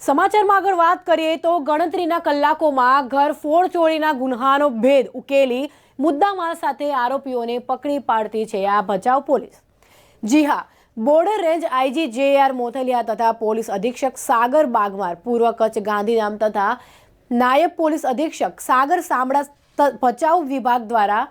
સમાચારમાં આગળ વાત કરીએ તો ગણતરીના કલાકોમાં ઘર ફોડચોળીના ગુન્હાનો ભેદ ઉકેલી મુદ્દામાલ સાથે આરોપીઓને પકડી પાડતી છે આ ભચાઉ પોલીસ. જી હા, border range IG J R Mothaliya તથા પોલીસ અધિક્ષક સાગર બાગમાર, પૂર્વ કચ્છ ગાંધીધામ તથા નાયબ પોલીસ અધિક્ષક સાગર સામડા ભચાઉ વિભાગ દ્વારા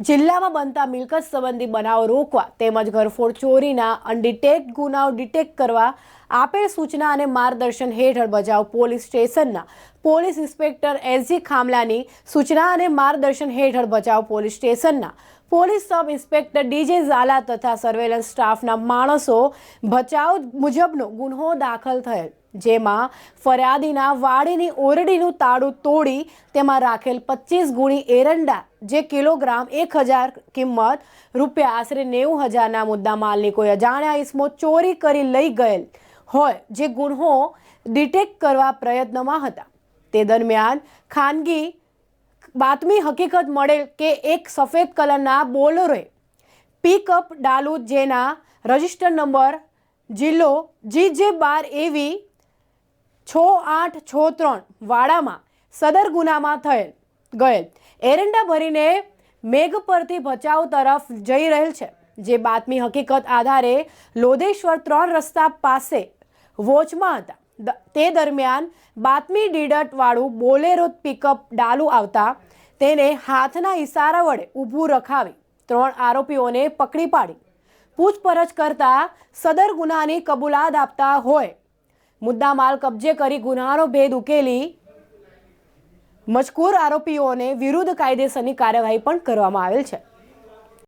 જિલ્લામાં બનતા મિલકત સંબંધી બનાવો રોકવા તેમજ ઘરફોડ ચોરીના અનડિટેક્ટ ગુનાઓ ડિટેક્ટ કરવા આપેલ સૂચના અને માર્ગદર્શન હેઠળ બજાવ પોલીસ સ્ટેશનના પોલીસ ઇન્સ્પેક્ટર એસજી ખામલાની સૂચના અને માર્ગદર્શન હેઠળ બજાવ પોલીસ સ્ટેશનના police sub inspector DJ Zala તથા સર્વેલન્સ સ્ટાફના માણસો બચાવ મુજબનો ગુન્હો દાખલ થયેલ. જેમાં ફરિયાદીના વાડીની ઓરડીનું તાળું તોડી તેમાં રાખેલ પચીસ ગુણી એરંડા, જે કિલોગ્રામ એક હજાર કિંમત, રૂપિયા આશરે નેવું હજારના મુદ્દા માલની કોઈ અજાણ્યા ઇસમો ચોરી કરી લઈ ગયેલ હોય જે ગુન્હો ડિટેક્ટ કરવા પ્રયત્નમાં હતા. તે દરમિયાન ખાનગી બાતમી હકીકત મળેલ કે એક સફેદ કલરના બોલરોએ પિકઅપ ડાલુ જેના રજિસ્ટર નંબર જિલ્લો જી જે બાર એવી છ આઠ છ ત્રણ વાડામાં સદર ગુનામાં થયેલ, ગયેલ. એરંડા ભરીને મેઘ પરથી ભચાઉ તરફ જઈ રહેલ છે. જે બાતમી હકીકત આધારે લોધેશ્વર ત્રણ રસ્તા પાસે વોચમાં હતા. તે દરમિયાન બાતમી ડીડટવાળું બોલેરો પિકઅપ ડાલુ આવતા તેને હાથના ઇશારા વડે ઊભું રખાવી ત્રણ આરોપીઓને પકડી પાડી. પૂછપરછ કરતા સદર ગુનાની કબૂલાત આપતા હોય મુદ્દામાલ કબજે કરી ગુનાનો ભેદ ઉકેલી મજકૂર આરોપીઓને વિરુદ્ધ કાયદેસરની કાર્યવાહી પણ કરવામાં આવેલ છે.